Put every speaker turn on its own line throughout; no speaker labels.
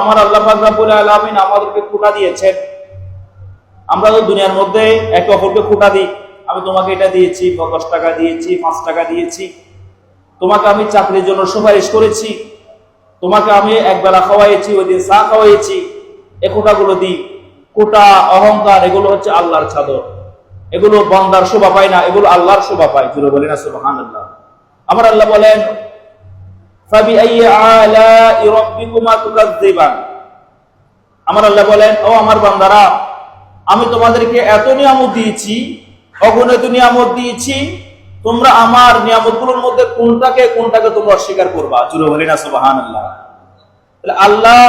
আমার আল্লাহ পাক রাব্বুল আলামিন আমাদেরকে কোটা দিয়েছেন। আমরা তো দুনিয়ার মধ্যে একে অপরকে কোটা দিই। আমি তোমাকে এটা দিয়েছি দশ টাকা দিয়েছি, পাঁচ টাকা দিয়েছি। তোমাকে আমি চাকরির জন্য সুপারিশ করেছি। তোমাকে আমি একবেলা খাওয়াইছি ওই দিন চা খাওয়াইছি এ কোটাগুলো দিই। কোটা অহংকার, এগুলো হচ্ছে আল্লাহর চাদর। এগুলো বন্দার শোভা পায় না, এগুলো আল্লাহর শোভা পায়। জুড়ে বলি না সুবহান আল্লাহ আমার আল্লাহ বলেন আমার আল্লাহ বলেন, ও আমার বান্দারা, আমি তোমাদেরকে এত নিয়ামত দিয়েছি, অগণিত নিয়ামত দিয়েছি, তোমরা আমার নিয়ামতগুলোর মধ্যে কোনটাকে কোনটাকে তোমরা অস্বীকার করবা? জুড়ে বলি না সুবাহান আল্লাহ আল্লাহ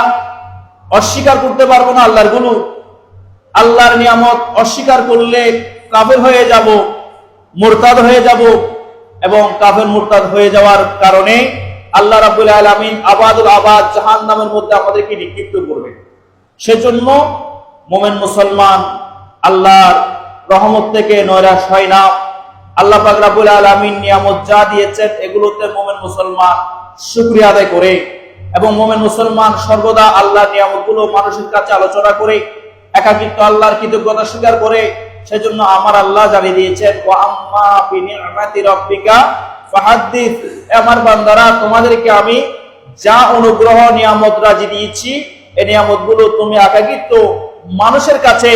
অস্বীকার করতে পারব না আল্লাহরগুলো আল্লাহর নিয়ামত অস্বীকার করলে কাফের হয়ে যাব, মোরতাদ হয়ে যাব, এবং কাফের মোরতাদ হয়ে যাওয়ার কারণে আল্লাহ রাবুল আলমিন আবাদুল আবাদ জাহান নামের মধ্যে আমাদেরকে নিক্ষিপ্ত করবে। সেজন্য মোমেন মুসলমান, আল্লাহর রহমত থেকে নৈরাশ হয় না। আল্লাহ পাক রাবুল আলমিন নিয়ামত যা দিয়েছেন এগুলোতে মোমেন মুসলমান শুক্রিয়া আদায় করে এবং মোমেন মুসলমান সর্বদা আল্লাহর নিয়ামতগুলো মানুষের কাছে আলোচনা করে, একাকিত্ব আল্লাহর কৃতজ্ঞতা স্বীকার করে, সেজন্য আমার আল্লাহ জানিয়ে দিয়েছেন আমার বান্দারা, তোমাদেরকে আমি যা অনুগ্রহ, নিয়ামত রাজি দিয়েছি এই নিয়ামতগুলো তুমি একাকিত্ব মানুষের কাছে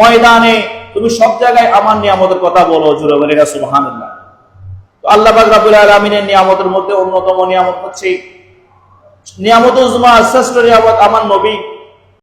ময়দানে, তুমি সব জায়গায় আমার নিয়ামতের কথা বলো জুড়ে বলে সুবহানাল্লাহ। তো আল্লাহ পাক রাব্বুল নিয়ামতের মধ্যে অন্যতম নিয়ামত হচ্ছে নিয়ামত উজমা শ্রেষ্ঠ নিয়ামত আমার নবী